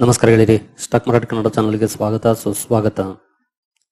ನಮಸ್ಕಾರ ಗೆಳೆಯರಿ. Stock market Kannada ಚಾನಲ್ಗೆ ಸ್ವಾಗತ. ಸುಸ್ವಾಗತ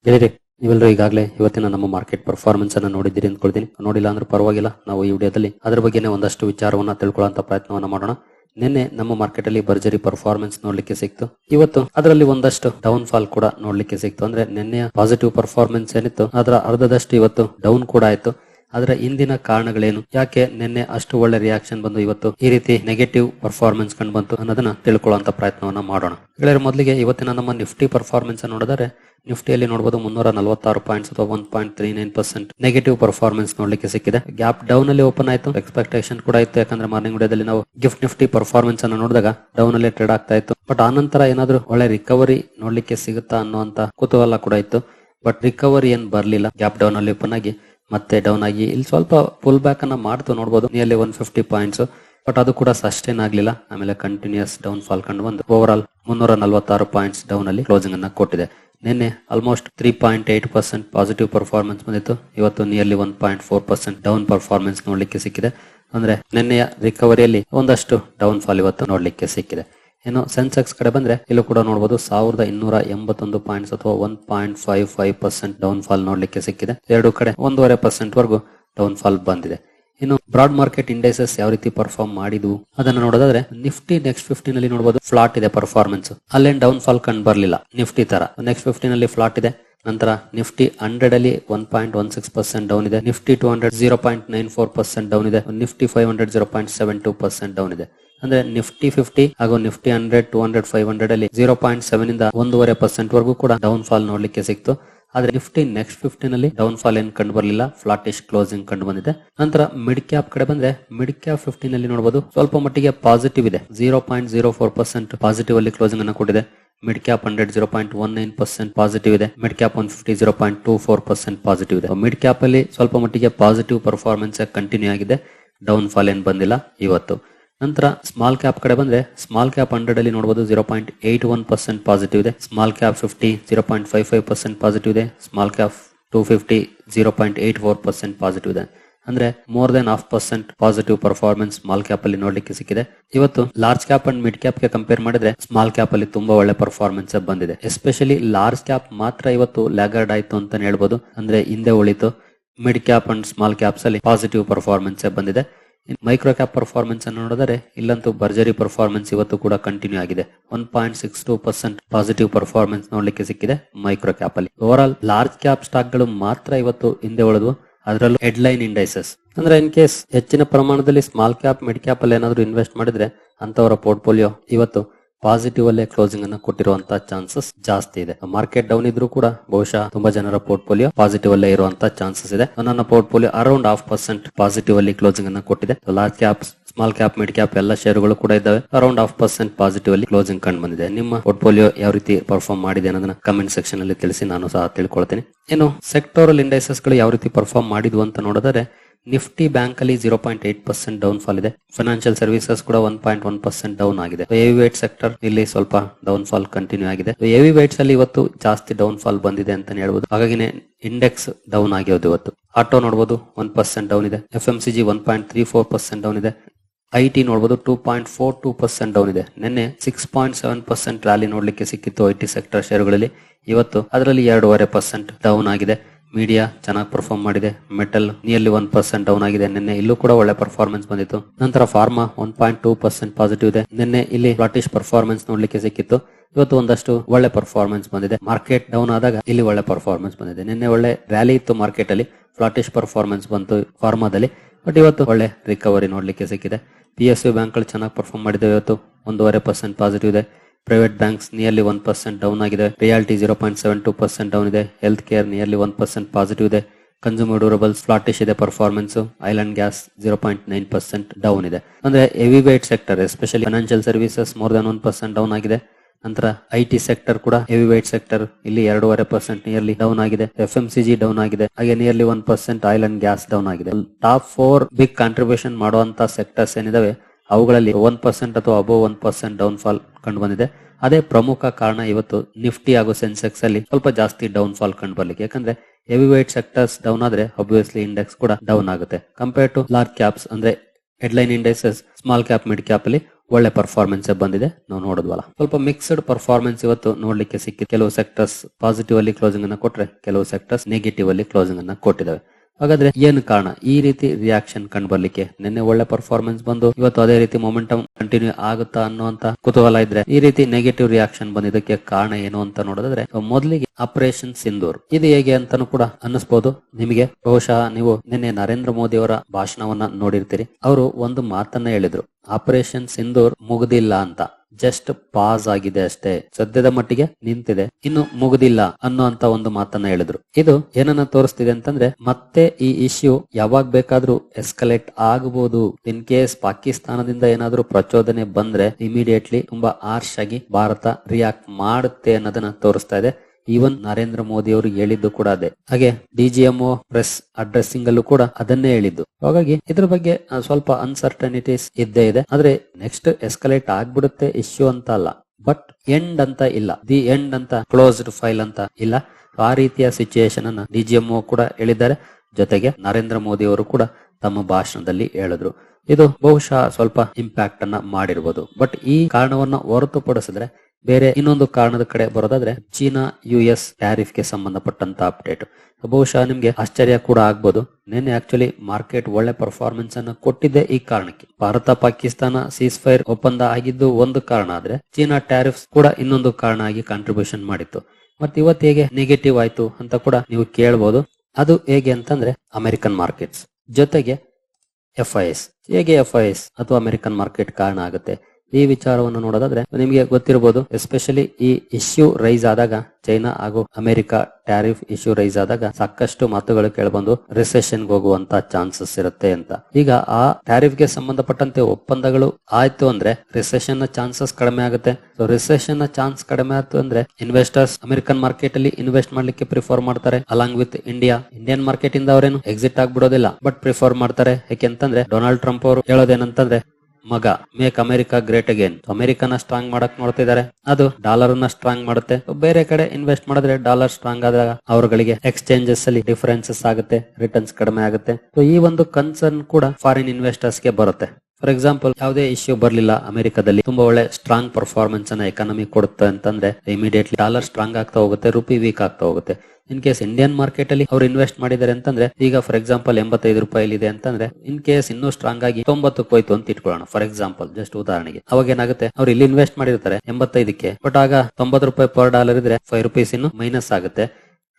ಗೆಳೆಯರಿ, ನೀವೆಲ್ಲರೂ ಈಗಾಗಲೇ ಇವತ್ತಿನ ನಮ್ಮ ಮಾರ್ಕೆಟ್ ಪರ್ಫಾರ್ಮೆನ್ಸ್ ಅನ್ನು ನೋಡಿದ್ದೀರಿ ಅಂದ್ಕೊಳ್ತೀನಿ. ನೋಡಿಲ್ಲ ಅಂದ್ರೆ ಪರವಾಗಿಲ್ಲ, ನಾವು ಈ ವಿಡಿಯೋದಲ್ಲಿ ಅದರ ಬಗ್ಗೆನೇ ಒಂದಷ್ಟು ವಿಚಾರವನ್ನ ತಿಳ್ಕೊಳ್ಳುವಂತ ಪ್ರಯತ್ನವನ್ನು ಮಾಡೋಣ. ನಿನ್ನೆ ನಮ್ಮ ಮಾರ್ಕೆಟ್ ಅಲ್ಲಿ ಭರ್ಜರಿ ಪರ್ಫಾರ್ಮೆನ್ಸ್ ನೋಡ್ಲಿಕ್ಕೆ ಸಿಕ್ತು. ಇವತ್ತು ಅದರಲ್ಲಿ ಒಂದಷ್ಟು ಡೌನ್ ಫಾಲ್ ಕೂಡ ನೋಡ್ಲಿಕ್ಕೆ ಸಿಕ್ತು. ಅಂದ್ರೆ ನಿನ್ನೆ ಪಾಸಿಟಿವ್ ಪರ್ಫಾರ್ಮೆನ್ಸ್ ಏನಿತ್ತು, ಅದರ ಅರ್ಧದಷ್ಟು ಇವತ್ತು ಡೌನ್ ಕೂಡ ಆಯ್ತು. ಅದರ ಹಿಂದಿನ ಕಾರಣಗಳೇನು? ಯಾಕೆ ನಿನ್ನೆ ಅಷ್ಟು ಒಳ್ಳೆ ರಿಯಾಕ್ಷನ್ ಬಂದು ಇವತ್ತು ಈ ರೀತಿ ನೆಗೆಟಿವ್ ಪರ್ಫಾರ್ಮೆನ್ಸ್ ಕಂಡು ಬಂತು ಅನ್ನೋದನ್ನ ತಿಳ್ಕೊಳ್ಳುವಂತ ಪ್ರಯತ್ನವನ್ನ ಮಾಡೋಣ. ಗೆಳೆಯರ, ಮೊದಲಿಗೆ ಇವತ್ತಿನ ನಮ್ಮ ನಿಫ್ಟಿ ಪರ್ಫಾರ್ಮೆನ್ಸ್ ನೋಡಿದರೆ ನಿಫ್ಟಿಯಲ್ಲಿ ನೋಡಬಹುದು ಮುನ್ನೂರ ನಲವತ್ತಾರು ಪಾಯಿಂಟ್ಸ್ ಅಥವಾ one point three nine percent negative performance ನೋಡ್ಲಿಕ್ಕೆ ಸಿಕ್ಕಿದೆ. ಗ್ಯಾಪ್ ಡೌನ್ ಅಲ್ಲಿ ಓಪನ್ ಆಯಿತು. ಎಕ್ಸ್ಪೆಕ್ಟೇಷನ್ ಕೂಡ ಇತ್ತು. ಯಾಕಂದ್ರೆ ಮಾರ್ನಿಂಗ್ ವಿಡಿಯೋದಲ್ಲಿ ನಾವು ಗಿಫ್ಟ್ ನಿಫ್ಟಿ ಪರ್ಫಾರ್ಮೆನ್ಸ್ ಅನ್ನು ನೋಡಿದಾಗ ಡೌನ್ ಅಲ್ಲಿ ಟ್ರೇಡ್ ಆಗ್ತಾ ಇತ್ತು. ಬಟ್ ಆನಂತರ ಏನಾದರೂ ಒಳ್ಳೆ ರಿಕವರಿ ನೋಡ್ಲಿಕ್ಕೆ ಸಿಗುತ್ತಾ ಅನ್ನುವಂತ ಕುತೂಹಲ ಕೂಡ ಇತ್ತು. ಬಟ್ ರಿಕವರಿ ಏನ್ ಬರಲಿಲ್ಲ. ಗ್ಯಾಪ್ ಡೌನ್ ಅಲ್ಲಿ ಓಪನ್ ಆಗಿ ಮತ್ತೆ ಡೌನ್ ಆಗಿ ಇಲ್ಲಿ ಸ್ವಲ್ಪ ಪುಲ್ ಬ್ಯಾಕ್ ಅನ್ನ ಮಾಡ್ತು ನೋಡಬಹುದು nearly one fifty points but ಅದು ಕೂಡ ಸಸ್ಟೈನ್ ಆಗಲಿಲ್ಲ. ಆಮೇಲೆ ಕಂಟಿನ್ಯೂಸ್ ಡೌನ್ ಫಾಲ್ ಕಂಡು ಬಂದು ಓವರ್ ಆಲ್ ಮುನ್ನೂರ ನಲವತ್ತಾರು ಪಾಯಿಂಟ್ಸ್ ಡೌನ್ ಅಲ್ಲಿ ಕ್ಲೋಸಿಂಗ್ ಅನ್ನ ಕೊಟ್ಟಿದೆ. ನಿನ್ನೆ almost three point eight percent positive performance ಬಂದಿತ್ತು. ಇವತ್ತು nearly one point four percent down performance ನೋಡ್ಲಿಕ್ಕೆ ಸಿಕ್ಕಿದೆ. ಅಂದ್ರೆ ನಿನ್ನೆಯ ರಿಕವರಿಯಲ್ಲಿ ಒಂದಷ್ಟು ಡೌನ್ ಫಾಲ್ ಇವತ್ತು ನೋಡ್ಲಿಕ್ಕೆ ಸಿಕ್ಕಿದೆ. ಇನ್ನು ಸೆನ್ಸೆಕ್ಸ್ ಕಡೆ ಬಂದ್ರೆ ಇಲ್ಲೂ ಕೂಡ ನೋಡಬಹುದು ಸಾವಿರದ ಇನ್ನೂರ ಎಂಬತ್ತೊಂದು ಪಾಯಿಂಟ್ಸ್ ಅಥವಾ one point five five percent down fall ನೋಡ್ಲಿಕ್ಕೆ ಸಿಕ್ಕಿದೆ. ಎರಡು ಕಡೆ ಒಂದೂವರೆ ಪರ್ಸೆಂಟ್ ವರೆಗೂ ಡೌನ್ ಫಾಲ್ ಬಂದಿದೆ. ಇನ್ನು ಬ್ರಾಡ್ ಮಾರ್ಕೆಟ್ ಇಂಡೆಕ್ಸಸ್ ಯಾವ ರೀತಿ ಪರ್ಫಾರ್ಮ್ ಮಾಡಿದ್ವು, ಅದನ್ನ ನೋಡೋದಾದ್ರೆ ನಿಫ್ಟಿ ನೆಕ್ಸ್ಟ್ ಫಿಫ್ಟಿ ನಲ್ಲಿ ನೋಡಬಹುದು ಫ್ಲಾಟ್ ಇದೆ ಪರ್ಫಾರ್ಮೆನ್ಸ್ ಅಲ್ಲೇನ್ ಡೌನ್ ಫಾಲ್ ಕಂಡು ಬರಲಿಲ್ಲ, ನಿಫ್ಟಿ ತರ. ನೆಕ್ಸ್ಟ್ ಫಿಫ್ಟಿ ನಲ್ಲಿ ಫ್ಲಾಟ್ ಇದೆ, ನಂತರ ನಿಫ್ಟಿ ಹಂಡ್ರೆಡ್ ಅಲ್ಲಿ one point one six percent down ಇದೆ, Nifty two hundred zero point nine four percent down ಇದೆ, Nifty five hundred zero point seven two percent down ಇದೆ. ಅಂದ್ರೆ ನಿಫ್ಟಿ ಫಿಫ್ಟಿ ಹಾಗೂ Nifty hundred, two hundred, five hundred ಅಲ್ಲಿ zero point seven ಇಂದ ಒಂದೂವರೆ percent ವರೆಗೂ ಕೂಡ ಡೌನ್ ಫಾಲ್ ನೋಡ್ಲಿಕ್ಕೆ ಸಿಕ್ತು. ಆದ್ರೆ ನಿಫ್ಟಿ ನೆಕ್ಸ್ಟ್ ಫಿಫ್ಟಿನ್ನಲ್ಲಿ ಡೌನ್ ಫಾಲ್ ಏನ್ ಕಂಡು ಬರಲಿಲ್ಲ ಫ್ಲಾಟಿಶ್ ಕ್ಲೋಸಿಂಗ್ ಕಂಡು ಬಂದಿದೆ. ನಂತರ ಮಿಡ್ ಕ್ಯಾಪ್ ಕಡೆ ಬಂದ್ರೆ ಮಿಡ್ ಕ್ಯಾಪ್ ಫಿಫ್ಟಿನ್ನಲ್ಲಿ ನೋಡಬಹುದು ಸ್ವಲ್ಪ ಮಟ್ಟಿಗೆ ಪಾಸಿಟಿವ್ ಇದೆ. Zero point zero four percent positive ಅಲ್ಲಿ ಕ್ಲೋಸಿಂಗ್ ಅನ್ನು ಕೊಟ್ಟಿದೆ. Mid cap hundred zero point one nine percent positive ಇದೆ. Mid cap one fifty zero point two four percent positive ಇದೆ. ಮಿಡ್ ಕ್ಯಾಪ್ ಅಲ್ಲಿ ಸ್ವಲ್ಪ ಮಟ್ಟಿಗೆ ಪಾಸಿಟಿವ್ ಪರ್ಫಾರ್ಮೆನ್ಸ್ ಕಂಟಿನ್ಯೂ ಆಗಿದೆ. Down fall ಏನ್ ಬಂದಿಲ್ಲ ಇವತ್ತು. ನಂತರ ಸ್ಮಾಲ್ ಕ್ಯಾಪ್ ಕಡೆ ಬಂದ್ರೆ ಸ್ಮಾಲ್ ಕ್ಯಾಪ್ ಹಂಡ್ರೆಡ್ ಅಲ್ಲಿ ನೋಡಬಹುದು zero point eight one percent positive ಇದೆ. Small cap fifty zero point five five percent positive ಇದೆ. Small cap two fifty zero point eight four percent positive ಇದೆ. ಅಂದ್ರೆ more than half percent positive performance small cap ಅಲ್ಲಿ ನೋಡ್ಲಿಕ್ಕೆ ಸಿಕ್ಕಿದೆ. ಇವತ್ತು large cap and mid ಕ್ಯಾಪ್ಗೆ compare ಮಾಡಿದ್ರೆ small cap ಅಲ್ಲಿ ತುಂಬಾ ಒಳ್ಳೆ ಪರ್ಫಾರ್ಮೆನ್ಸ್ ಬಂದಿದೆ. ಎಸ್ಪೆಷಲಿ ಲಾರ್ಜ್ ಕ್ಯಾಪ್ ಮಾತ್ರ ಇವತ್ತು ಲ್ಯಾಗರ್ಡ್ ಆಯ್ತು ಅಂತ ಹೇಳ್ಬಹುದು ಅಂದ್ರೆ ಹಿಂದೆ ಉಳಿತು. Mid cap and small caps ಅಲ್ಲಿ ಪಾಸಿಟಿವ್ ಪರ್ಫಾರ್ಮೆನ್ಸ್ ಬಂದಿದೆ. ಮೈಕ್ರೋ ಕ್ಯಾಪ್ ಪರ್ಫಾರ್ಮೆನ್ಸ್ ಅನ್ನು ನೋಡಿದರೆ, ಇಲ್ಲಂತೂ ಭರ್ಜರಿ ಪರ್ಫಾರ್ಮೆನ್ಸ್ ಇವತ್ತು ಕೂಡ ಕಂಟಿನ್ಯೂ ಆಗಿದೆ. One point six two percent positive performance ನೋಡ್ಲಿಕ್ಕೆ ಸಿಕ್ಕಿದೆ ಮೈಕ್ರೋ ಕ್ಯಾಪ್ ಅಲ್ಲಿ. ಓವರ್ ಆಲ್ ಲಾರ್ಜ್ ಕ್ಯಾಪ್ ಸ್ಟಾಕ್ಗಳು ಮಾತ್ರ ಇವತ್ತು ಹಿಂದೆ ಉಳಿದ್ವು. ಅದರಲ್ಲೂ ಹೆಡ್ಲೈನ್ ಇಂಡೈಸಸ್ ಅಂದ್ರೆ ಇನ್ ಕೇಸ್ ಹೆಚ್ಚಿನ ಪ್ರಮಾಣದಲ್ಲಿ ಸ್ಮಾಲ್ ಕ್ಯಾಪ್ ಮಿಡ್ ಕ್ಯಾಪ್ ಅಲ್ಲಿ ಏನಾದ್ರು ಇನ್ವೆಸ್ಟ್ ಮಾಡಿದ್ರೆ ಅಂತವರ ಪೋರ್ಟ್ಫೋಲಿಯೋ ಇವತ್ತು ಪಾಸಿಟಿವ್ ಅಲ್ಲೇ ಕ್ಲೋಸಿಂಗ್ ಅನ್ನು ಕೊಟ್ಟಿರುವಂತಹ ಚಾನ್ಸಸ್ ಜಾಸ್ತಿ ಇದೆ. ಮಾರ್ಕೆಟ್ ಡೌನ್ ಇದ್ರು ಕೂಡ ಬಹುಶಃ ತುಂಬಾ ಜನರ ಪೋರ್ಟ್ಫೋಲಿಯೋ ಪಾಸಿಟಿವ್ ಅಲ್ಲೇ ಇರುವಂತ ಚಾನ್ಸಸ್ ಇದೆ. ನನ್ನ portfolio around half percent positive ಅಲ್ಲಿ ಕ್ಲೋಸಿಂಗ್ ಅನ್ನು ಕೊಟ್ಟಿದೆ. Large cap small cap mid cap ಎಲ್ಲ ಶೇರುಗಳು ಕೂಡ ಇದ್ದಾವೆ. ಅರೌಂಡ್ ಹಾಫ್ ಪರ್ಸೆಂಟ್ ಪಾಸಿಟಿವ್ ಅಲ್ಲಿ ಕ್ಲೋಸಿಂಗ್ ಕಂಡು ಬಂದಿದೆ. ನಿಮ್ಮ ಪೋರ್ಟ್ಫೋಲಿಯೋ ಯಾವ ರೀತಿ ಪರ್ಫಾರ್ಮ್ ಮಾಡಿದೆ ಅನ್ನೋದನ್ನ ಕಮೆಂಟ್ ಸೆಕ್ಷನ್ ಅಲ್ಲಿ ತಿಳಿಸಿ ನಾನು ಸಹ ತಿಳ್ಕೊಳ್ತೀನಿ. ಏನು ಸೆಕ್ಟೋರಲ್ ಇಂಡೈಸಸ್ಗಳು ಯಾವ ರೀತಿ ಪರ್ಫಾರ್ಮ್ ಮಾಡಿದ್ವು ಅಂತ ನೋಡಿದರೆ ನಿಫ್ಟಿ ಬ್ಯಾಂಕ್ ಅಲ್ಲಿ zero point eight percent down fall ಇದೆ. ಫೈನಾನ್ಷಿಯಲ್ ಸರ್ವಿಸಸ್ ಕೂಡ one point one percent down ಆಗಿದೆ. ಹೆವಿ ವೈಟ್ ಸೆಕ್ಟರ್ ಇಲ್ಲಿ ಸ್ವಲ್ಪ ಡೌನ್ ಫಾಲ್ ಕಂಟಿನ್ಯೂ ಆಗಿದೆ ಹೆವಿ ವೈಟ್ಸ್ ಅಲ್ಲಿ ಇವತ್ತು ಜಾಸ್ತಿ ಡೌನ್ ಫಾಲ್ ಬಂದಿದೆ ಅಂತ ಹೇಳ್ಬೋದು. ಹಾಗಾಗಿನೇ ಇಂಡೆಕ್ಸ್ ಡೌನ್ ಆಗಿರೋದು ಇವತ್ತು. ಆಟೋ ನೋಡಬಹುದು ಒನ್ ಪರ್ಸೆಂಟ್ ಡೌನ್ ಇದೆ. F M C G one point three four percent down ಇದೆ. ಐ ಟಿ ನೋಡಬಹುದು two point four two percent down ಇದೆ. ನಿನ್ನೆ six point seven percent rally ನೋಡ್ಲಿಕ್ಕೆ ಸಿಕ್ಕಿತ್ತು ಐ ಟಿ ಸೆಕ್ಟರ್ ಶೇರುಗಳಲ್ಲಿ ಇವತ್ತು ಅದರಲ್ಲಿ ಎರಡೂವರೆ ಪರ್ಸೆಂಟ್ ಡೌನ್ ಆಗಿದೆ. ಮೀಡಿಯಾ ಚೆನ್ನಾಗಿ ಪರ್ಫಾರ್ಮ್ ಮಾಡಿದೆ. Metal nearly one percent down ಆಗಿದೆ. ನಿನ್ನೆ ಇಲ್ಲೂ ಕೂಡ ಒಳ್ಳೆ ಪರ್ಫಾರ್ಮೆನ್ಸ್ ಬಂದಿತ್ತು. ನಂತರ pharma one point two percent positive ಇದೆ. ನಿನ್ನೆ ಇಲ್ಲಿ ಫ್ಲಾಟಿಶ್ ಪರ್ಫಾರ್ಮೆನ್ಸ್ ನೋಡ್ಲಿಕ್ಕೆ ಸಿಕ್ಕಿತ್ತು. ಇವತ್ತು ಒಂದಷ್ಟು ಒಳ್ಳೆ ಪರ್ಫಾರ್ಮೆನ್ಸ್ ಬಂದಿದೆ. ಮಾರ್ಕೆಟ್ ಡೌನ್ ಆದಾಗ ಇಲ್ಲಿ ಒಳ್ಳೆ ಪರ್ಫಾರ್ಮೆನ್ಸ್ ಬಂದಿದೆ. ನಿನ್ನೆ ಒಳ್ಳೆ ರ್ಯಾಲಿ ಇತ್ತು ಮಾರ್ಕೆಟ್ ಅಲ್ಲಿ. ಫ್ಲಾಟಿಶ್ ಪರ್ಫಾರ್ಮೆನ್ಸ್ ಬಂತು ಫಾರ್ಮಾದಲ್ಲಿ ಬಟ್ ಇವತ್ತು ಒಳ್ಳೆ ರಿಕವರಿ ನೋಡ್ಲಿಕ್ಕೆ ಸಿಕ್ಕಿದೆ. ಪಿ ಎಸ್ ಯು ಬ್ಯಾಂಕ್ ಚೆನ್ನಾಗಿ ಪರ್ಫಾರ್ಮ್ ಮಾಡಿದೆ ಇವತ್ತು. ಒಂದೂವರೆ ಪರ್ಸೆಂಟ್ ಪಾಸಿಟಿವ್ ಇದೆ. Private banks nearly one percent down ಆಗಿದೆ. Reality zero point seven two percent down ಇದೆ. Health care nearly one percent positive ಇದೆ. ಕನ್ಸ್ಯೂಮರ್ ಡ್ಯೂರಬಲ್ಸ್ ಫ್ಲಾಟಿಶ್ ಇದೆ performance oil and gas zero point nine percent down ಇದೆ. ಅಂದ್ರೆ heavyweight sector especially financial services more than one percent down ಆಗಿದೆ. ನಂತರ I T sector ಕೂಡ heavy wait sector ಇಲ್ಲಿ ಎರಡೂವರೆ percent nearly down ಆಗಿದೆ. F M C G down ಆಗಿದೆ. ಹಾಗೆ nearly one percent oil and gas down ಆಗಿದೆ. Top four big contribution ಮಾಡುವಂತ ಸೆಕ್ಟರ್ಸ್ ಏನಿದಾವೆ? ಅವುಗಳಲ್ಲಿ ಒನ್ ಪರ್ಸೆಂಟ್ ಅಥವಾ above one percent down fall ಕಂಡು ಬಂದಿದೆ ಅದೇ ಪ್ರಮುಖ ಕಾರಣ ಇವತ್ತು ನಿಫ್ಟಿ ಹಾಗೂ ಸೆನ್ಸೆಕ್ಸ್ ಅಲ್ಲಿ ಸ್ವಲ್ಪ ಜಾಸ್ತಿ ಡೌನ್ ಫಾಲ್ ಕಂಡು ಬರ್ಲಿಕ್ಕೆ ಯಾಕಂದ್ರೆ ಹೆವಿ ವೈಟ್ ಸೆಕ್ಟರ್ಸ್ ಡೌನ್ ಆದ್ರೆ ಅಬ್ವಿಯಸ್ಲಿ ಇಂಡೆಕ್ಸ್ ಕೂಡ ಡೌನ್ ಆಗುತ್ತೆ. ಕಂಪೇರ್ ಟು ಲಾರ್ಜ್ ಕ್ಯಾಪ್ಸ್ ಅಂದ್ರೆ headline indexes small cap mid cap ಅಲ್ಲಿ ಒಳ್ಳೆ ಪರ್ಫಾರ್ಮೆನ್ಸ್ ಬಂದಿದೆ. ನಾವು ನೋಡಿದ್ವಲ್ಲ. ಸ್ವಲ್ಪ ಮಿಕ್ಸ್ಡ್ ಪರ್ಫಾರ್ಮೆನ್ಸ್ ಇವತ್ತು ನೋಡ್ಲಿಕ್ಕೆ ಸಿಕ್ಕಿದೆ. ಕೆಲವು ಸೆಕ್ಟರ್ಸ್ ಪಾಸಿಟಿವ್ ಅಲ್ಲಿ ಕ್ಲೋಸಿಂಗ್ ಅನ್ನ ಕೊಟ್ರೆ, ಕೆಲವು ಸೆಕ್ಟರ್ಸ್ ನೆಗೆಟಿವ್ ಅಲ್ಲಿ ಕ್ಲೋಸಿಂಗ್ ಅನ್ನ ಕೊಟ್ಟಿದ್ದಾವೆ. ಹಾಗಾದ್ರೆ ಏನು ಕಾರಣ? ಈ ರೀತಿ ರಿಯಾಕ್ಷನ್ ಕಂಡು ಬರ್ಲಿಕ್ಕೆ ನಿನ್ನೆ ಒಳ್ಳೆ ಪರ್ಫಾರ್ಮೆನ್ಸ್ ಬಂದು ಇವತ್ತು ಅದೇ ರೀತಿ ಮೊಮೆಂಟಮ್ ಕಂಟಿನ್ಯೂ ಆಗುತ್ತಾ ಅನ್ನುವಂತ ಕುತೂಹಲ ಇದ್ರೆ ಈ ರೀತಿ ನೆಗೆಟಿವ್ ರಿಯಾಕ್ಷನ್ ಬಂದಿದ್ದಕ್ಕೆ ಕಾರಣ ಏನು ಅಂತ ನೋಡಿದ್ರೆ ಮೊದಲಿಗೆ ಆಪರೇಷನ್ ಸಿಂಧೂರ್ ಇದು ಹೇಗೆ ಅಂತಾನು ಕೂಡ ಅನ್ನಿಸ್ಬೋದು ನಿಮಗೆ. ಬಹುಶಃ ನೀವು ನಿನ್ನೆ ನರೇಂದ್ರ ಮೋದಿ ಅವರ ಭಾಷಣವನ್ನ ನೋಡಿರ್ತೀರಿ. ಅವರು ಒಂದು ಮಾತನ್ನ ಹೇಳಿದ್ರು ಆಪರೇಷನ್ ಸಿಂಧೂರ್ ಮುಗ್ದಿಲ್ಲ ಅಂತ. ಜಸ್ಟ್ ಪಾಸ್ ಆಗಿದೆ ಅಷ್ಟೇ. ಸದ್ಯದ ಮಟ್ಟಿಗೆ ನಿಂತಿದೆ. ಇನ್ನು ಮುಗುದಿಲ್ಲ ಅನ್ನುವಂತ ಒಂದು ಮಾತನ್ನ ಹೇಳಿದ್ರು. ಇದು ಏನನ್ನ ತೋರಿಸ್ತಿದೆ ಅಂತಂದ್ರೆ, ಮತ್ತೆ ಈ ಇಶ್ಯೂ ಯಾವಾಗ ಬೇಕಾದ್ರೂ ಎಸ್ಕಲೇಟ್ ಆಗಬಹುದು ಇನ್ ಕೇಸ್ ಪಾಕಿಸ್ತಾನದಿಂದ ಏನಾದ್ರೂ ಪ್ರಚೋದನೆ ಬಂದ್ರೆ ಇಮಿಡಿಯೇಟ್ಲಿ ತುಂಬಾ ಆರ್ಶ್ ಆಗಿ ಭಾರತ ರಿಯಾಕ್ಟ್ ಮಾಡುತ್ತೆ ಅನ್ನೋದನ್ನ ತೋರಿಸ್ತಾ ಇದೆ. ಈವನ್ ನರೇಂದ್ರ ಮೋದಿ ಅವರು ಹೇಳಿದ್ದು ಕೂಡ ಅದೇ. ಹಾಗೆ ಡಿಜಿಎಂಒ ಪ್ರೆಸ್ ಅಡ್ರೆಸ್ಸಿಂಗ್ ಅಲ್ಲೂ ಕೂಡ ಅದನ್ನೇ ಹೇಳಿದ್ದು. ಹಾಗಾಗಿ ಇದ್ರ ಬಗ್ಗೆ ಸ್ವಲ್ಪ ಅನ್ಸರ್ಟನಿಟೀಸ್ ಇದ್ದೇ ಇದೆ. ಆದ್ರೆ ನೆಕ್ಸ್ಟ್ ಎಸ್ಕಲೇಟ್ ಆಗ್ಬಿಡುತ್ತೆ ಇಶ್ಯೂ ಅಂತ ಅಲ್ಲ. ಬಟ್ ಎಂಡ್ ಅಂತ ಇಲ್ಲ. ದಿ ಎಂಡ್ ಅಂತ ಕ್ಲೋಸ್ಡ್ ಫೈಲ್ ಅಂತ ಇಲ್ಲ. ಆ ರೀತಿಯ ಸಿಚುಯೇಷನ್ ಅನ್ನ ಡಿಜಿಎಂಒ ಕೂಡ ಹೇಳಿದ್ದಾರೆ. ಜೊತೆಗೆ ನರೇಂದ್ರ ಮೋದಿ ಅವರು ಕೂಡ ತಮ್ಮ ಭಾಷಣದಲ್ಲಿ ಹೇಳಿದ್ರು. ಇದು ಬಹುಶಃ ಸ್ವಲ್ಪ ಇಂಪ್ಯಾಕ್ಟ್ ಅನ್ನ ಮಾಡಿರ್ಬೋದು. ಬಟ್ ಈ ಕಾರಣವನ್ನ ಹೊರತುಪಡಿಸಿದ್ರೆ ಬೇರೆ ಇನ್ನೊಂದು ಕಾರಣದ ಕಡೆ ಬರೋದಾದ್ರೆ ಚೀನಾ ಯು ಎಸ್ ಟ್ಯಾರಿಫ್ಗೆ ಸಂಬಂಧಪಟ್ಟಂತ ಅಪ್ಡೇಟ್ ಬಹುಶಃ ನಿಮ್ಗೆ ಆಶ್ಚರ್ಯ ಕೂಡ ಆಗ್ಬೋದು. ನಿನ್ನೆ ಆಕ್ಚುಲಿ ಮಾರ್ಕೆಟ್ ಒಳ್ಳೆ ಪರ್ಫಾರ್ಮೆನ್ಸ್ ಅನ್ನು ಕೊಟ್ಟಿದ್ದೆ ಈ ಕಾರಣಕ್ಕೆ. ಭಾರತ, ಪಾಕಿಸ್ತಾನ ಸೀಸ್ ಫೈರ್ ಒಪ್ಪಂದ ಆಗಿದ್ದು ಒಂದು ಕಾರಣ ಆದ್ರೆ ಚೀನಾ ಟ್ಯಾರಿಫ್ಸ್ ಕೂಡ ಇನ್ನೊಂದು ಕಾರಣ ಆಗಿ ಕಾಂಟ್ರಿಬ್ಯೂಷನ್ ಮಾಡಿತ್ತು. ಮತ್ತೆ ಇವತ್ತು ಹೇಗೆ ನೆಗೆಟಿವ್ ಆಯ್ತು ಅಂತ ಕೂಡ ನೀವು ಕೇಳ್ಬೋದು. ಅದು ಹೇಗೆ ಅಂತಂದ್ರೆ ಅಮೆರಿಕನ್ ಮಾರ್ಕೆಟ್ಸ್ ಜೊತೆಗೆ ಎಫ್ ಐ ಎಸ್ ಹೇಗೆ ಎಫ್ ಐ ಎಸ್ ಅಥವಾ ಅಮೆರಿಕನ್ ಮಾರ್ಕೆಟ್ ಕಾರಣ ಆಗುತ್ತೆ. ಈ ವಿಚಾರವನ್ನು ನೋಡೋದಾದ್ರೆ ನಿಮಗೆ ಗೊತ್ತಿರಬಹುದು ಎಸ್ಪೆಷಲಿ ಈ ಇಶ್ಯೂ ರೈಸ್ ಆದಾಗ, ಚೈನಾ ಹಾಗೂ ಅಮೆರಿಕ ಟ್ಯಾರಿಫ್ ಇಶ್ಯೂ ರೈಸ್ ಆದಾಗ ಸಾಕಷ್ಟು ಮಾತುಗಳು ಕೇಳಬಂದು ರಿಸೆಷನ್ ಹೋಗುವಂತ ಚಾನ್ಸಸ್ ಇರುತ್ತೆ ಅಂತ. ಈಗ ಆ ಟ್ಯಾರಿಫ್ಗೆ ಸಂಬಂಧಪಟ್ಟಂತೆ ಒಪ್ಪಂದಗಳು ಆಯ್ತು ಅಂದ್ರೆ ರಿಸೆಷನ್ನ ಚಾನ್ಸಸ್ ಕಡಿಮೆ ಆಗುತ್ತೆ. ಸೊ ರಿಸೆಷನ್ನ ಚಾನ್ಸ್ ಕಡಿಮೆ ಆಯ್ತು ಅಂದ್ರೆ ಇನ್ವೆಸ್ಟರ್ಸ್ ಅಮೆರಿಕನ್ ಮಾರ್ಕೆಟ್ ಅಲ್ಲಿ ಇನ್ವೆಸ್ಟ್ ಮಾಡ್ಲಿಕ್ಕೆ ಪ್ರಿಫರ್ ಮಾಡ್ತಾರೆ. Along with India Indian market ಇಂದ ಅವರೇನು ಎಕ್ಸಿಟ್ ಆಗ್ಬಿಡೋದಿಲ್ಲ ಬಟ್ ಪ್ರಿಫರ್ ಮಾಡ್ತಾರೆ. ಯಾಕೆಂತಂದ್ರೆ ಡೊನಾಲ್ಡ್ ಟ್ರಂಪ್ ಅವರು ಹೇಳೋದೇನಂತಂದ್ರೆ ಮಗ ಮೇಕ್ ಅಮೆರಿಕಾ ಗ್ರೇಟ್ ಅಗೇನ್ ಅಮೆರಿಕನ ಸ್ಟ್ರಾಂಗ್ ಮಾಡಕ್ ನೋಡ್ತಿದ್ದಾರೆ ಅದು ಡಾಲರ್ನ ಸ್ಟ್ರಾಂಗ್ ಮಾಡುತ್ತೆ ಬೇರೆ ಕಡೆ ಇನ್ವೆಸ್ಟ್ ಮಾಡಿದ್ರೆ ಡಾಲರ್ ಸ್ಟ್ರಾಂಗ್ ಆದಾಗ ಅವರುಗಳಿಗೆ ಎಕ್ಸ್ಚೇಂಜಸ್ ಅಲ್ಲಿ ಡಿಫರೆನ್ಸಸ್ ಆಗುತ್ತೆ ರಿಟರ್ನ್ಸ್ ಕಡಿಮೆ ಆಗುತ್ತೆ. ಈ ಒಂದು ಕನ್ಸರ್ನ್ ಕೂಡ ಫಾರಿನ್ ಇನ್ವೆಸ್ಟರ್ಸ್ಗೆ ಬರುತ್ತೆ. ಫಾರ್ ಎಕ್ಸಾಂಪಲ್ ಯಾವುದೇ ಇಶ್ಯೂ ಬರಲಿಲ್ಲ ಅಮೆರಿಕದಲ್ಲಿ, ತುಂಬಾ ಒಳ್ಳೆ ಸ್ಟ್ರಾಂಗ್ ಪರ್ಫಾರ್ಮೆನ್ಸ್ ಅನ್ನ ಎಕಾನಮಿ ಕೊಡುತ್ತೆ ಅಂತಂದ್ರೆ ಇಮಿಡಿಯೇಟ್ಲಿ ಡಾಲರ್ ಸ್ಟ್ರಾಂಗ್ ಆಗ್ತಾ ಹೋಗುತ್ತೆ ರುಪಿ ವೀಕ್ ಆಗ್ತಾ ಹೋಗುತ್ತೆ. ಇನ್ ಕೇಸ್ ಇಂಡಿಯನ್ ಮಾರ್ಕೆಟ್ ಅಲ್ಲಿ ಅವ್ರು ಇನ್ವೆಸ್ಟ್ ಮಾಡಿದ್ದಾರೆ ಅಂತಂದ್ರೆ, ಈಗ ಫಾರ್ ಎಕ್ಸಾಂಪಲ್ ಎಂಬತ್ತೈದು ರೂಪಾಯಿ ಇದೆ ಅಂತಂದ್ರೆ ಇನ್ ಕೇಸ್ ಇನ್ನೂ ಸ್ಟ್ರಾಂಗ್ ಆಗಿ ತೊಂಬತ್ತಕ್ಕೆ ಹೋಯ್ತು ಅಂತ ಇಟ್ಕೊಳ್ಳೋಣ ಫಾರ್ ಎಕ್ಸಾಂಪಲ್ ಜಸ್ಟ್ ಉದಾಹರಣೆಗೆ. ಅವಾಗ ಏನಾಗುತ್ತೆ? ಅವ್ರು ಇಲ್ಲಿ ಇನ್ವೆಸ್ಟ್ ಮಾಡಿರ್ತಾರೆ ಎಂಬತ್ತೈದಕ್ಕೆ, ಬಟ್ ಆಗ ತೊಂಬತ್ತು ರೂಪಾಯಿ ಪರ್ ಡಾಲರ್ ಇದ್ರೆ ಫೈವ್ ರುಪೀಸ್ ಇನ್ನು ಮೈನಸ್ ಆಗುತ್ತೆ.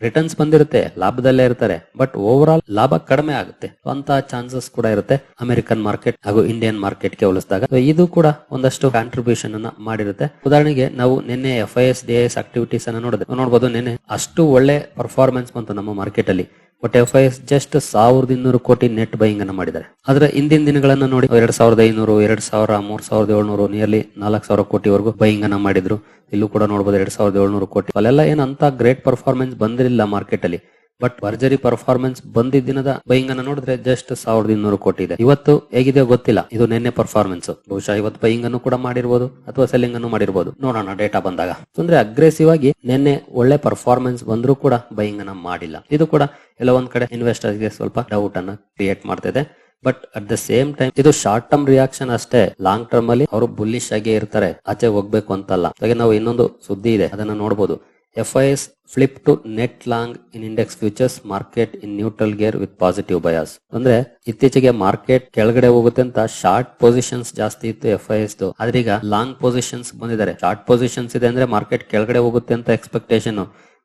ರಿಟರ್ನ್ಸ್ ಬಂದಿರುತ್ತೆ, ಲಾಭದಲ್ಲೇ ಇರ್ತಾರೆ ಬಟ್ ಓವರ್ ಆಲ್ ಲಾಭ ಕಡಿಮೆ ಆಗುತ್ತೆ. ಅಂತ ಚಾನ್ಸಸ್ ಕೂಡ ಇರುತ್ತೆ ಅಮೆರಿಕನ್ ಮಾರ್ಕೆಟ್ ಹಾಗೂ ಇಂಡಿಯನ್ ಮಾರ್ಕೆಟ್ಗೆ ಹೋಲಿಸಿದಾಗ. ಇದು ಕೂಡ ಒಂದಷ್ಟು ಕಾಂಟ್ರಿಬ್ಯೂಷನ್ ಅನ್ನ ಮಾಡಿರುತ್ತೆ. ಉದಾಹರಣೆಗೆ ನಾವು ನಿನ್ನೆ F I S D S activities ಅನ್ನ ನೋಡಿದ್ರೆ ನೋಡಬಹುದು ನಿನ್ನೆ ಅಷ್ಟು ಒಳ್ಳೆ ಪರ್ಫಾರ್ಮೆನ್ಸ್ ಬಂತು ನಮ್ಮ ಮಾರ್ಕೆಟ್ ಅಲ್ಲಿ. But F I S just ಸಾವಿರದ ಇನ್ನೂರು ಕೋಟಿ ನೆಟ್ ಬೈಯಿಂಗ್ ಅನ್ನು ಮಾಡಿದ್ದಾರೆ. ಆದ್ರೆ ಹಿಂದಿನ ದಿನಗಳನ್ನ ನೋಡಿ ಎರಡ್ ಸಾವಿರದ ಐನೂರು, ಎರಡ್ ಸಾವಿರ, ಮೂರ್ ಸಾವಿರದ ಏಳ್ನೂರು ನಿಯರ್ಲಿ ನಾಲ್ಕು ಸಾವಿರ ಕೋಟಿವರೆಗೂ ಬೈಯಿಂಗ್ ಅನ್ನ ಮಾಡಿದ್ರು. ಇಲ್ಲೂ ಕೂಡ ನೋಡಬಹುದು ಎರಡ್ ಸಾವಿರದ ಏಳ್ನೂರು ಕೋಟಿ. ಅಲ್ಲೆಲ್ಲ ಏನ್ ಅಂತ ಗ್ರೇಟ್ ಪರ್ಫಾರ್ಮೆನ್ಸ್ ಬಂದಿರಲಿಲ್ಲ ಮಾರ್ಕೆಟ್ ಅಲ್ಲಿ. ಬಟ್ ಭರ್ಜರಿ ಪರ್ಫಾರ್ಮೆನ್ಸ್ ಬಂದಿದ್ದಿನದ ಅನ್ನು ನೋಡಿದ್ರೆ ಜಸ್ಟ್ ಸಾವಿರದ ಇನ್ನೂರು ಕೋಟಿ ಇದೆ ಇವತ್ತು ಹೇಗಿದೆ ಗೊತ್ತಿಲ್ಲ. ಇದು ನಿನ್ನೆ ಪರ್ಫಾರ್ಮೆನ್ಸ್ ಬಹುಶಃ ಇವತ್ತು ಬೈಯಿಂಗ್ ಅನ್ನು ಕೂಡ ಮಾಡಿರ್ಬೋದು ಅಥವಾ ಸೆಲ್ಲಿಂಗ್ ಅನ್ನು ಮಾಡಿರ್ಬೋದು. ನೋಡೋಣ ಡೇಟಾ ಬಂದಾಗ. ಅಂದ್ರೆ ಅಗ್ರೆಸಿವ್ ಆಗಿ ನಿನ್ನೆ ಒಳ್ಳೆ ಪರ್ಫಾರ್ಮೆನ್ಸ್ ಬಂದ್ರೂ ಕೂಡ ಬೈಯಿಂಗ್ ಅನ್ನ ಮಾಡಿಲ್ಲ. ಇದು ಕೂಡ ಎಲ್ಲ ಒಂದ್ ಕಡೆ ಇನ್ವೆಸ್ಟರ್ಗೆ ಸ್ವಲ್ಪ ಡೌಟ್ ಅನ್ನ ಕ್ರಿಯೇಟ್ ಮಾಡ್ತಿದೆ. But at the same time ಇದು ಶಾರ್ಟ್ ಟರ್ಮ್ ರಿಯಾಕ್ಷನ್ ಅಷ್ಟೇ. ಲಾಂಗ್ ಟರ್ಮ್ ಅಲ್ಲಿ ಅವರು ಬುಲ್ಲಿಶ್ ಆಗಿ ಇರ್ತಾರೆ. ಆಚೆ ಹೋಗ್ಬೇಕು ಅಂತಲ್ಲ. ಹಾಗೆ ನಾವು ಇನ್ನೊಂದು ಸುದ್ದಿ ಇದೆ. ಅದನ್ನ ನೋಡಬಹುದು F I to net long in index futures market in neutral gear with positive bias ಅಂದ್ರೆ ಇತ್ತೀಚೆಗೆ ಮಾರ್ಕೆಟ್ ಕೆಳಗಡೆ ಹೋಗುತ್ತೆ ಅಂತ ಶಾರ್ಟ್ ಪೊಸಿಷನ್ಸ್ ಜಾಸ್ತಿ ಇತ್ತು ಎಫ್ ಐ ಎಸ್ ಆದ್ರೆ ಈಗ ಲಾಂಗ್ ಪೊಸಿಷನ್ಸ್ ಬಂದಿದ್ದಾರೆ. ಶಾರ್ಟ್ ಪೊಸಿಷನ್ಸ್ ಇದೆ ಅಂದ್ರೆ ಮಾರ್ಕೆಟ್ ಕೆಳಗಡೆ ಹೋಗುತ್ತೆ ಅಂತ ಎಕ್ಸ್ಪೆಕ್ಟೇಷನ್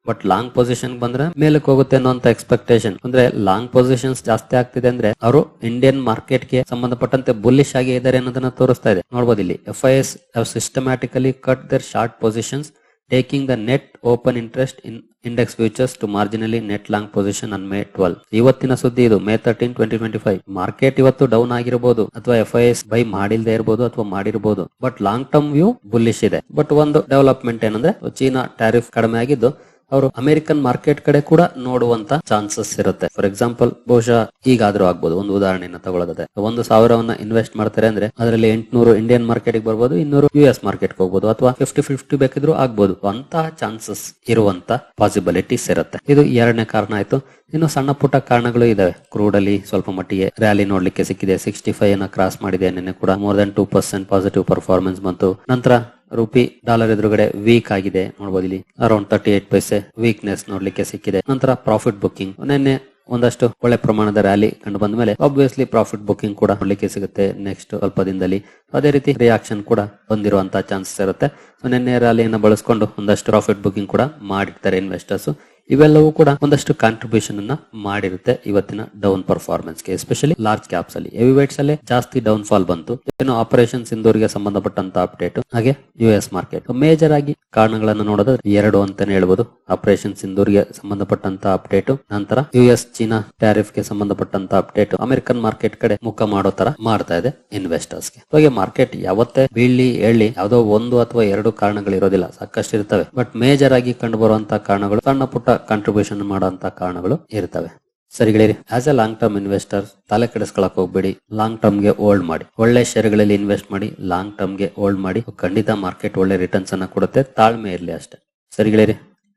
ಬಟ್ ಲಾಂಗ್ ಪೊಸಿಷನ್ ಬಂದ್ರೆ ಮೇಲಕ್ಕೆ ಹೋಗುತ್ತೆ ಅನ್ನೋಂತ ಎಕ್ಸ್ಪೆಕ್ಟೇಷನ್ ಅಂದ್ರೆ ಲಾಂಗ್ ಪೊಸಿಷನ್ಸ್ ಜಾಸ್ತಿ ಆಗ್ತಿದೆ ಅಂದ್ರೆ ಅವರು ಇಂಡಿಯನ್ ಮಾರ್ಕೆಟ್ಗೆ ಸಂಬಂಧಪಟ್ಟಂತೆ ಬುಲ್ಲಿಶ್ ಆಗಿ ಇದ್ದಾರೆ ಅನ್ನೋದನ್ನ ತೋರಿಸ್ತಾ ಇದೆ. ನೋಡಬಹುದು ಇಲ್ಲಿ F I S systematically cut their short positions taking the net open interest in index futures to marginally net long position on May twelve ಇವತ್ತಿನ ಸುದ್ದಿ ಇದು May thirteen twenty twenty five market ಇವತ್ತು ಡೌನ್ ಆಗಿರಬಹುದು ಅಥವಾ F I S buy ಮಾಡಿಲ್ದೇ ಇರಬಹುದು ಅಥವಾ ಮಾಡಿರಬಹುದು but long term view bullish ಇದೆ. ಬಟ್ ಒಂದು ಡೆವಲಪ್ಮೆಂಟ್ ಏನಂದ್ರೆ, ಚೀನಾ ಟ್ಯಾರಿಫ್ ಕಡಿಮೆ ಆಗಿದ್ದು ಅವರು ಅಮೆರಿಕನ್ ಮಾರ್ಕೆಟ್ ಕಡೆ ಕೂಡ ನೋಡುವಂತ ಚಾನ್ಸಸ್ ಇರುತ್ತೆ. ಫಾರ್ ಎಕ್ಸಾಂಪಲ್ ಬಹುಶಃ ಈಗಾದ್ರೂ ಆಗ್ಬೋದು. ಒಂದು ಉದಾಹರಣೆಯನ್ನು ತಗೊಳ್ಳೋದಾದ್ರೆ, ಒಂದು ಸಾವಿರವನ್ನ ಇನ್ವೆಸ್ಟ್ ಮಾಡ್ತಾರೆ ಅಂದ್ರೆ ಅದರಲ್ಲಿ ಎಂಟ್ನೂರು ಇಂಡಿಯನ್ ಮಾರ್ಕೆಟ್ ಬರ್ಬೋದು, ಇನ್ನೂರು ಯು ಎಸ್ ಮಾರ್ಕೆಟ್ ಹೋಗ್ಬೋದು, ಅಥವಾ ಫಿಫ್ಟಿ ಫಿಫ್ಟಿ ಬೇಕಿದ್ರು ಆಗ್ಬೋದು. ಅಂತಹ ಚಾನ್ಸಸ್ ಇರುವಂತ ಪಾಸಿಬಿಲಿಟೀಸ್ ಇರುತ್ತೆ. ಇದು ಎರಡನೇ ಕಾರಣ ಆಯ್ತು. ಇನ್ನು ಸಣ್ಣ ಪುಟ್ಟ ಕಾರಣಗಳು ಇದಾವೆ. ಕ್ರೂಡ್ ಅಲ್ಲಿ ಸ್ವಲ್ಪ ಮಟ್ಟಿಗೆ ರ್ಯಾಲಿ ನೋಡ್ಲಿಕ್ಕೆ ಸಿಕ್ಕಿದೆ. ಸಿಕ್ಸ್ಟಿ ಫೈವ್ ಅನ್ನ ಕ್ರಾಸ್ ಮಾಡಿದೆ. ನಿನ್ನೆ ಕೂಡ more than two percent positive performance ಬಂತು. ನಂತರ ರುಪಿ ಡಾಲರ್ ಎದುರುಗಡೆ ವೀಕ್ ಆಗಿದೆ. ನೋಡಬಹುದು ಇಲ್ಲಿ around thirty eight paise weakness ನೋಡ್ಲಿಕ್ಕೆ ಸಿಕ್ಕಿದೆ. ನಂತರ ಪ್ರಾಫಿಟ್ ಬುಕ್ಕಿಂಗ್ ನಿನ್ನೆ ಒಂದಷ್ಟು ಒಳ್ಳೆ ಪ್ರಮಾಣದ ರ್ಯಾಲಿ ಕಂಡು ಬಂದ ಮೇಲೆ ಆಬ್ವಿಯಸ್ಲಿ ಪ್ರಾಫಿಟ್ ಬುಕ್ಕಿಂಗ್ ಕೂಡ ನೋಡ್ಲಿಕ್ಕೆ ಸಿಗುತ್ತೆ ನೆಕ್ಸ್ಟ್ ಸ್ವಲ್ಪ ದಿನದಲ್ಲಿ ಅದೇ ರೀತಿ ರಿಯಾಕ್ಷನ್ ಕೂಡ ಬಂದಿರುವಂತಹ ಚಾನ್ಸಸ್ ಇರುತ್ತೆ. ಸೊ, ನಿನ್ನೆ ರ್ಯಾಲಿಯನ್ನು ಬಳಸ್ಕೊಂಡು ಒಂದಷ್ಟು ಪ್ರಾಫಿಟ್ ಬುಕ್ಕಿಂಗ್ ಕೂಡ ಮಾಡಿರ್ತಾರೆ ಇನ್ವೆಸ್ಟರ್ಸ್ ಇವೆಲ್ಲವೂ ಕೂಡ ಒಂದಷ್ಟು ಕಾಂಟ್ರಿಬ್ಯೂಷನ್ ಅನ್ನ ಮಾಡಿರುತ್ತೆ ಇವತ್ತಿನ ಡೌನ್ ಪರ್ಫಾರ್ಮೆನ್ಸ್ಗೆ ಎಸ್ಪೆಷಲಿ ಲಾರ್ಜ್ ಕ್ಯಾಪ್ಸ್ ಅಲ್ಲಿ. ಹೆವಿ ವೇಟ್ಸ್ ಅಲ್ಲಿ ಜಾಸ್ತಿ ಡೌನ್ ಫಾಲ್ ಬಂತು. ಏನು ಆಪರೇಷನ್ಸ್ ಇಂದೋರಿಗೆ ಸಂಬಂಧಪಟ್ಟಂತ ಅಪ್ಡೇಟ್ ಹಾಗೆ ಯು ಎಸ್ ಮಾರ್ಕೆಟ್ ಮೇಜರ್ ಆಗಿ ಕಾರಣಗಳನ್ನು ನೋಡೋದ್ರೆ ಎರಡು ಅಂತಾನೆ ಹೇಳ್ಬೋದು. ಆಪರೇಷನ್ಸ್ ಇಂದೋರಿಗೆ ಸಂಬಂಧಪಟ್ಟಂತ ಅಪ್ಡೇಟ್ ನಂತರ ಯು ಎಸ್ ಚೀನಾ ಟ್ಯಾರಿಫ್ಗೆ ಸಂಬಂಧಪಟ್ಟಂತ ಅಪ್ಡೇಟ್ ಅಮೆರಿಕನ್ ಮಾರ್ಕೆಟ್ ಕಡೆ ಮುಖ ಮಾಡೋ ತರ ಮಾಡ್ತಾ ಇದೆ ಇನ್ವೆಸ್ಟರ್ಸ್ಗೆ. ಹಾಗೆ ಮಾರ್ಕೆಟ್ ಯಾವತ್ತೇ ಬೀಳಿ ಹೇಳಿ ಯಾವ್ದೋ ಒಂದು ಅಥವಾ ಎರಡು ಕಾರಣಗಳು ಇರೋದಿಲ್ಲ ಸಾಕಷ್ಟು ಇರ್ತವೆ ಬಟ್ ಮೇಜರ್ ಆಗಿ ಕಂಡು ಬರುವಂತಹ ಕಾರಣಗಳು ಸಣ್ಣ ಪುಟ್ಟ ಕಾಂಟ್ರಿಬ್ಯೂಷನ್ ಮಾಡುವಂತ ಕಾರಣಗಳು ಇರ್ತವೆ. ಸರಿ ಗೆಳೆಯರಿ as a long term investor ತಲೆ ಕೆಡಿಸ್ಕೊಳಕ್ ಹೋಗ್ಬೇಡಿ ಲಾಂಗ್ ಟರ್ಮ್ಗೆ ಹೋಲ್ಡ್ ಮಾಡಿ. ಒಳ್ಳೆ ಶೇರ್ಗಳಲ್ಲಿ ಇನ್ವೆಸ್ಟ್ ಮಾಡಿ ಲಾಂಗ್ ಟರ್ಮ್ಗೆ ಹೋಲ್ಡ್ ಮಾಡಿ. ಖಂಡಿತ ಮಾರ್ಕೆಟ್ ಒಳ್ಳೆ ರಿಟರ್ನ್ಸ್ ಅನ್ನ ಕೊಡುತ್ತೆ, ತಾಳ್ಮೆ ಇರಲಿ ಅಷ್ಟೇ. ಸರಿ ಗೆಳೆಯರಿ,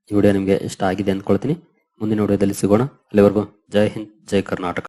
ಈ ವಿಡಿಯೋ ನಿಮಗೆ ಇಷ್ಟ ಆಗಿದೆ ಅಂದ್ಕೊಳ್ತೀನಿ. ಮುಂದಿನ ವಿಡಿಯೋದಲ್ಲಿ ಸಿಗೋಣ. ಅಲ್ಲಿವರೆಗೂ ಜೈ ಹಿಂದ್, ಜೈ ಕರ್ನಾಟಕ.